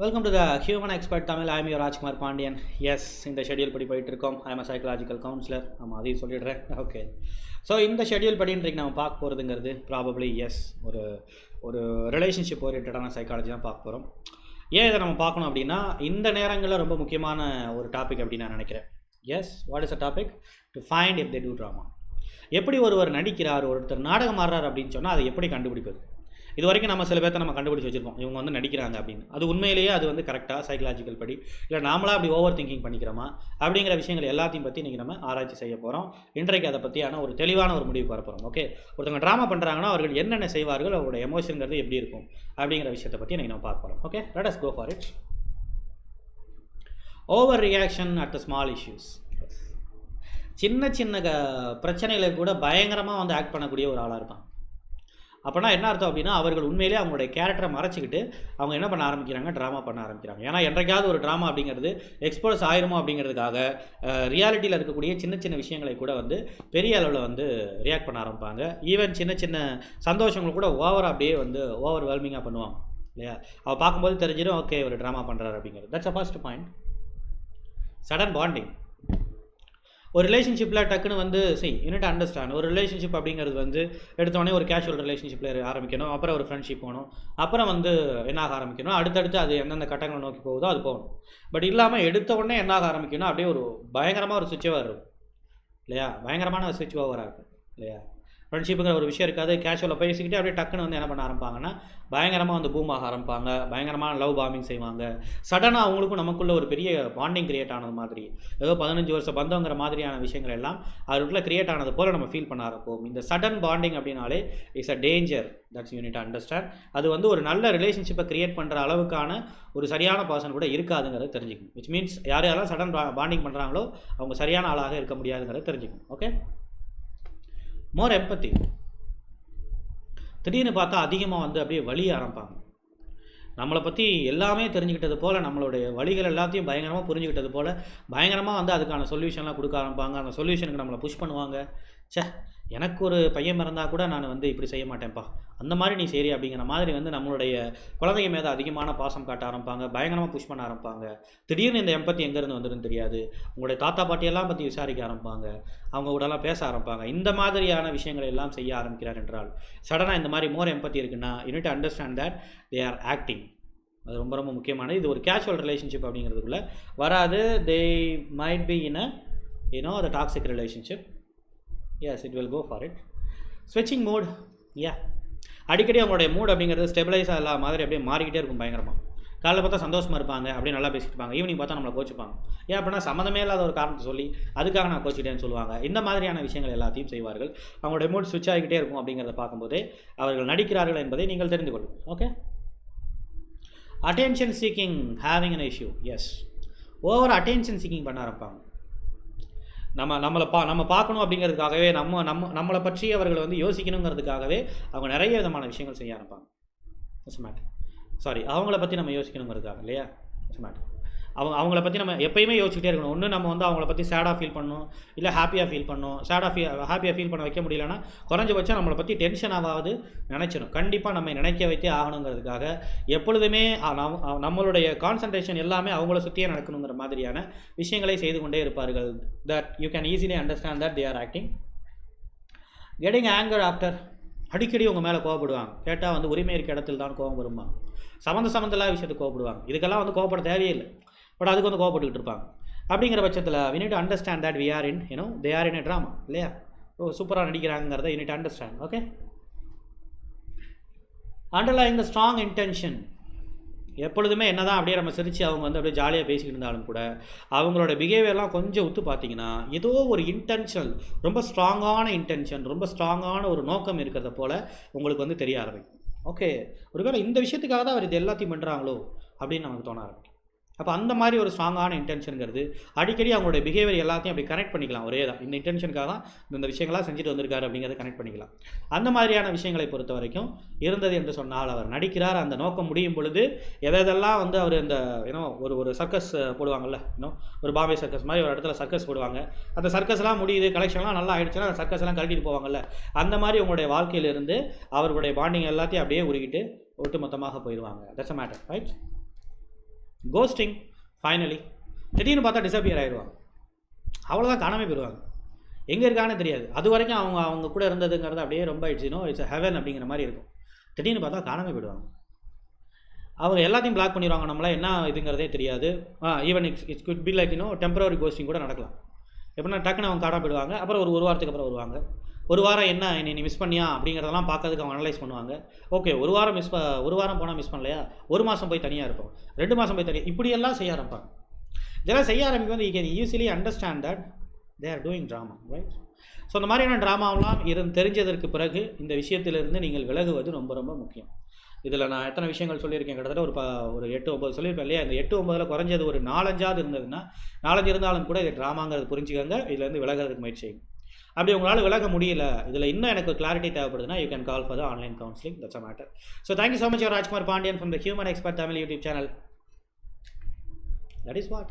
Welcome to the human expert Tamil I'm you Rajkumar Pandian yes இந்த schedule படி போயிட்டு இருக்கோம். ஐம் சைக்கலாஜிக்கல் கவுன்சிலர் ஆமாம் அதையும் சொல்லிடுறேன். ஓகே ஸோ இந்த ஷெட்யூல் படி இன்றைக்கு நம்ம பார்க்க போகிறதுங்கிறது ப்ராபப்ளி எஸ் ஒரு ஒரு ரிலேஷன்ஷிப் ஓரியன்டான சைக்காலஜி தான் பார்க்க போகிறோம் ஏன் இதை நம்ம பார்க்கணும் அப்படின்னா இந்த நேரங்களில் ரொம்ப முக்கியமான ஒரு டாபிக் அப்படின்னு நான் நினைக்கிறேன். Yes what is a topic to find if they do drama எப்படி ஒருவர் நடிக்கிறார் ஒருத்தர் நாடகம் ஆடுறார் அப்படின்னு சொன்னால் அதை எப்படி கண்டுபிடிப்பது? இது வரைக்கும் நம்ம சில பேர்த்த நம்ம கண்டுபிடிச்சி வச்சிருப்போம். இவங்க வந்து நடிக்கிறாங்க அப்படின்னு. அது உண்மையிலேயே அது வந்து கரெக்டாக சைக்கலாஜிக்கல் படி. இல்லை நாமளாக அப்படி ஓவர் திங்கிங் பண்ணிக்கிறோமா? அப்படிங்கிற விஷயங்கள் எல்லாத்தையும் பற்றி இன்றைக்கி நம்ம ஆராய்ச்சி செய்ய போகிறோம் இன்றைக்கு அதை பற்றியான ஒரு தெளிவான ஒரு முடிவுக்கு வர போகிறோம் ஓகே ஒருத்தவங்க ட்ராமா பண்ணுறாங்கன்னா அவர்கள் என்னென்ன செய்வார்கள்? அவங்களோட எமோஷனுங்கிறது எப்படி இருக்கும்? அப்படிங்கிற விஷயத்தை பற்றி இன்றைக்கி நம்ம பார்க்க போகிறோம் okay let us go for it over reaction at the small issues சின்ன சின்ன க பிரச்சனைகளை கூட பயங்கரமாக வந்து ஆக்ட் பண்ணக்கூடிய ஒரு ஆளாக இருப்பான். அப்போனா என்ன அர்த்தம் அப்படின்னா அவர்கள் உண்மையிலே அவங்களுடைய கேரக்டரை மறைச்சிக்கிட்டு அவங்க என்ன பண்ண ஆரம்பிக்கிறாங்க? ட்ராமா பண்ண ஆரம்பிக்கிறாங்க. ஏன்னா என்றைக்காவது ஒரு ட்ராமா அப்படிங்கிறது எக்ஸ்போஸ் ஆயிருமோ அப்படிங்கிறதுக்காக ரியாலிட்டியில் இருக்கக்கூடிய சின்ன சின்ன விஷயங்களை கூட வந்து பெரிய அளவில் வந்து ரியாக்ட் பண்ண ஆரம்பிப்பாங்க. ஈவன் சின்ன சின்ன சந்தோஷங்கள் கூட ஓவர் அப்படியே வந்து ஓவர் வெல்மிங்காக பண்ணுவாங்க. இல்லையா? அவள் பார்க்கும்போது தெரிஞ்சிடும் ஓகே ஒரு ட்ராமா பண்ணுறாரு அப்படிங்கிறது. That's a first point sudden bonding ஒரு ரிலேஷன்ஷிப்பில் டக்குன்னு வந்து செய் யூனிட் அண்டர்ஸ்டாண்ட் ஒரு ரிலேஷன்ஷிப் அப்படிங்கிறது வந்து எடுத்தோடனே ஒரு கேஷுவல் ரிலேஷன்ஷிப்பில் ஆரம்பிக்கணும். அப்புறம் ஒரு ஃப்ரெண்ட்ஷிப் போகணும். அப்புறம் வந்து என்னாக ஆரம்பிக்கணும்? அடுத்தடுத்து அது எந்தெந்த கட்டங்களை நோக்கி போகுதோ அது போகணும். பட் இல்லாமல் எடுத்த உடனே என்னாக ஆரம்பிக்கணும் அப்படியே ஒரு பயங்கரமாக ஒரு சுவிட்ச் ஓவர் இருக்கும் இல்லையா? பயங்கரமான சுவிட்ச் ஓவராக இருக்கும் இல்லையா? ஃப்ரெண்ட்ஷிப்புங்கிற ஒரு விஷயம் இருக்காது. கேஷுவலாக பேசிக்கிட்டு அப்படியே டக்குன்னு வந்து என்ன பண்ண ஆரம்பிப்பாங்கன்னா பயங்கரமாக வந்து பூமாக ஆரம்பிப்பாங்க. பயங்கரமான லவ் பாம்பிங் செய்வாங்க. சடனாக அவங்களுக்கும் நமக்குள்ளே ஒரு பெரிய பாண்டிங் கிரியேட் ஆனது மாதிரி ஏதோ பதினஞ்சு வருஷம் பந்தங்கிற மாதிரியான விஷயங்கள் எல்லாம் அவருக்குள்ள கிரியேட் ஆனது போல் நம்ம ஃபீல் பண்ண ஆரம்பிப்போம். இந்த சடன் பாண்டிங் அப்படின்னாலே it's a danger that's you need understand அது வந்து ஒரு நல்ல ரிலேஷன்ஷிப்பை கிரியேட் பண்ணுற அளவுக்கான ஒரு சரியான பர்சன் கூட இருக்காதுங்கிறத தெரிஞ்சுக்கணும். விச் மீன்ஸ் யார் யாரெல்லாம் சடன் பாண்டிங் பண்ணுறாங்களோ அவங்க சரியான ஆளாக இருக்க முடியாதுங்கிறத தெரிஞ்சுக்கணும். ஓகே மோர் எம்பத்தி திடீர்னு பார்த்தா அதிகமாக வந்து அப்படியே வழிய ஆரம்பிப்பாங்க. நம்மளை பற்றி எல்லாமே தெரிஞ்சுக்கிட்டது போல் நம்மளுடைய வழிகள் எல்லாத்தையும் பயங்கரமாக புரிஞ்சுக்கிட்டது போல் பயங்கரமாக வந்து அதுக்கான சொல்யூஷன்லாம் கொடுக்க ஆரம்பிப்பாங்க. அந்த சொல்யூஷனுக்கு நம்மளை புஷ் பண்ணுவாங்க. ச்சே எனக்கு ஒரு பையன் பிறந்தால் கூட நான் வந்து இப்படி செய்ய மாட்டேன்ப்பா. அந்த மாதிரி நீ சரி அப்படிங்கிற மாதிரி வந்து நம்மளுடைய குழந்தைங்க மீது அதிகமான பாசம் காட்ட ஆரம்பிப்பாங்க பயங்கரமாக புஷ் பண்ண ஆரம்பிப்பாங்க. திடீர்னு இந்த எம்பத்தி எங்கேருந்து வந்துருன்னு தெரியாது. உங்களுடைய தாத்தா பாட்டியெல்லாம் பற்றி விசாரிக்க ஆரம்பிப்பாங்க. அவங்க கூடலாம் பேச ஆரம்பிப்பாங்க. இந்த மாதிரியான விஷயங்களை எல்லாம் செய்ய ஆரம்பிக்கிறார் என்றால் சடனாக இந்த மாதிரி மோர் எம்பத்தி இருக்குன்னா you need understand that they are acting அது ரொம்ப ரொம்ப முக்கியமானது. இது ஒரு கேஷுவல் ரிலேஷன்ஷிப் அப்படிங்கிறதுக்குள்ளே வராது. They might be in a you know the toxic relationship yes it will go for it ஸ்விட்சிங் மூட் யா அடிக்கடி அவங்களுடைய மூட் அப்படிங்கிறது ஸ்டெபிளைஸ் ஆகல மாதிரி அப்படியே மாறிக்கிட்டே இருக்கும் பயங்கரமாக காலைல பார்த்தா சந்தோஷமாக இருப்பாங்க அப்படியே நல்லா பேசிட்டு இருப்பாங்க. ஈவினிங் பார்த்தா நம்மளை கோச்சிப்பாங்க. ஏன் அப்படின்னா சம்மந்தமே இல்லாத ஒரு காரணத்தை சொல்லி அதுக்காக நான் கோச்சிட்டேன்னு சொல்லுவாங்க. இந்த மாதிரியான விஷயங்கள் எல்லாத்தையும் செய்வார்கள். அவங்களுடைய மூட் ஸ்விட்ச் ஆகிக்கிட்டே இருக்கும் அப்படிங்கிறத பார்க்கும்போதே அவர்கள் நடிக்கிறார்கள் என்பதை நீங்கள் தெரிந்து கொள்ளும் okay attention seeking having an issue yes over attention seeking பண்ண ஆரம்பிப்பாங்க. நம்ம நம்மளை பா நம்ம பார்க்கணும் அப்படிங்கிறதுக்காகவே நம்ம நம்ம நம்மளை பற்றி அவர்கள் வந்து யோசிக்கணுங்கிறதுக்காகவே அவங்க நிறைய விதமான விஷயங்கள் செய்ய ஆரம்பிப்பாங்க. மேட் சாரி அவங்கள பற்றி நம்ம யோசிக்கணுங்கிறதுக்காக இல்லையா? மேட்டர் மேட் அவங்க அவங்கள பற்றி நம்ம எப்பயுமே யோசிச்சுட்டே இருக்கணும். ஒன்று நம்ம வந்து அவங்கள பற்றி சேடாக ஃபீல் பண்ணணும் இல்லை ஹாப்பியாக ஃபீல் பண்ணணும். சேடாக ஃபீல் ஹாப்பியாக ஃபீல் பண்ண வைக்க முடியலன்னா குறைஞ்சபட்சம் நம்மளை பற்றி டென்ஷன் ஆகாது நினைச்சிடும் கண்டிப்பாக நம்ம நினைக்க வைத்தே ஆகணுங்கிறதுக்காக எப்பொழுதுமே நம்மளுடைய கான்சன்ட்ரேஷன் எல்லாமே அவங்கள சுற்றியே நடக்கணுங்கிற மாதிரியான விஷயங்களை செய்து கொண்டே இருப்பார்கள். That you can easily understand that they are acting getting anger after அடிக்கடி உங்கள் மேலே கோவப்படுவாங்க. கேட்டால் வந்து உரிமை இருக்க இடத்துல தான் கோவம் வருமா? சம்மந்த சம்மந்தலாம் விஷயத்துக்கு கோவப்படுவாங்க. இதுக்கெல்லாம் வந்து கோவப்பட தேவையே இல்லை பட் அதுக்கு வந்து கோவப்பட்டுக்கிட்டு இருப்பாங்க. அப்படிங்கிற பட்சத்தில் we need understand that we are in you know they are in a drama இல்லையா? ஓ சூப்பராக நடிக்கிறாங்கிறத you need understand okay underlying the strong intention எப்பொழுதுமே என்னதான் அப்படியே நம்ம சிரித்து அவங்க வந்து அப்படியே ஜாலியாக பேசிக்கிட்டு இருந்தாலும் கூட அவங்களோட பிஹேவியர்லாம் கொஞ்சம் உத்து பார்த்தீங்கன்னா ஏதோ ஒரு இன்டென்ஷனல் ரொம்ப ஸ்ட்ராங்கான இன்டென்ஷன் ரொம்ப ஸ்ட்ராங்கான ஒரு நோக்கம் இருக்கிறத போல் உங்களுக்கு வந்து தெரிய ஆரம்பிக்கும். ஓகே ஒருவேளை இந்த விஷயத்துக்காக தான் அவர் இது எல்லாத்தையும் பண்ணுறாங்களோ அப்படின்னு நமக்கு தோண ஆரம்பிக்கும். அப்போ அந்த மாதிரி ஒரு ஸ்ட்ராங்கான இன்டென்ஷனுங்கிறது அடிக்கடி அவங்களுடைய பிஹேவியர் எல்லாத்தையும் அப்படி கனெக்ட் பண்ணிக்கலாம். ஒரே தான். இந்த இன்டென்ஷனுக்காக தான் இந்த விஷயங்களாக செஞ்சுட்டு வந்திருக்காரு அப்படிங்கிறத கனெக்ட் பண்ணிக்கலாம். அந்த மாதிரியான விஷயங்களை பொறுத்த வரைக்கும் இருந்தது என்று சொன்னால் அவர் நடிக்கிறார். அந்த நோக்கம் முடியும் பொழுது எதை எதெல்லாம் வந்து அவர் இந்த ஏன்னோ ஒரு ஒரு சர்க்கஸ் போடுவாங்கல்ல இன்னும் ஒரு பாம்பே சர்க்கஸ் மாதிரி ஒரு இடத்துல சர்க்கஸ் போடுவாங்க. அந்த சர்க்கஸ்லாம் முடியுது கலெக்ஷன்லாம் நல்லா ஆயிடுச்சுன்னா அந்த சர்க்கஸ்லாம் கழட்டிட்டு போவாங்கல்ல. அந்த மாதிரி உங்களுடைய வாழ்க்கையிலிருந்து அவர்களுடைய பாண்டிங் எல்லாத்தையும் அப்படியே உருகிட்டு ஒட்டுமொத்தமாக போயிடுவாங்க that's a matter right ghosting finally திடீர்னு பார்த்தா டிசப்பியர் ஆயிடுவாங்க. அவ்வளோதான் காணாமல் போயிடுவாங்க. எங்கே இருக்கான்னு தெரியாது. அது வரைக்கும் அவங்க அவங்க கூட இருந்ததுங்கிறது அப்படியே ரொம்ப ஆயிடுச்சுனோ இட்ஸ் ஹெவன் அப்படிங்கிற மாதிரி இருக்கும். திடீர்னு பார்த்தா காணாமல் போயிடுவாங்க. அவங்க எல்லாத்தையும் பிளாக் பண்ணிடுவாங்க. நம்மளால் என்ன இதுங்கிறதே தெரியாது. Even it's it's could be like இன்னும் டெம்பரவரி கோஸ்டிங் கூட நடக்கலாம். எப்படின்னா டக்குன்னு அவங்க காணாம போயிடுவாங்க. அப்புறம் ஒரு ஒரு வாரத்துக்கு அப்புறம் வருவாங்க. ஒரு வாரம் என்ன என்னை நீ மிஸ் பண்ணியா? அப்படிங்கிறதெல்லாம் பார்க்கறதுக்கு அவங்க அனலைஸ் பண்ணுவாங்க. ஓகே ஒரு வாரம் மிஸ் ஒரு வாரம் போனால் மிஸ் பண்ணலையா? ஒரு மாதம் போய் தனியாக இருப்போம். ரெண்டு மாதம் போய் தனியாக இப்படியெல்லாம் செய்ய ஆரம்பிப்பாங்க. இதெல்லாம் செய்ய ஆரம்பிக்கும் போது you can easily understand that they are doing drama right so அந்த மாதிரியான ட்ராமாவெலாம் இருந்து தெரிஞ்சதற்கு பிறகு இந்த விஷயத்திலிருந்து நீங்கள் விலகுவது ரொம்ப ரொம்ப முக்கியம். இதில் நான் எத்தனை விஷயங்கள் சொல்லியிருக்கேன்? கிட்டத்தட்ட ஒரு ப ஒரு எட்டு ஒம்பது சொல்லியிருப்பேன் இல்லையா? இந்த எட்டு ஒம்பதில் குறைஞ்சது ஒரு நாலஞ்சாவது இருந்ததுன்னா நாலஞ்சு இருந்தாலும் கூட இது ட்ராமாங்கிறது புரிஞ்சுக்கங்க. இதுலேருந்து விலகிறதுக்கு முயற்சி செய்யுங்க. அப்படி உங்களால் விளக்க முடியல. இதில் இன்னும் எனக்கு clarity தேவைப்படுதுன்னா you can call for the online counselling that's a matter so thank you so much Rajkumar Pandian from the human expert Tamil YouTube channel that is what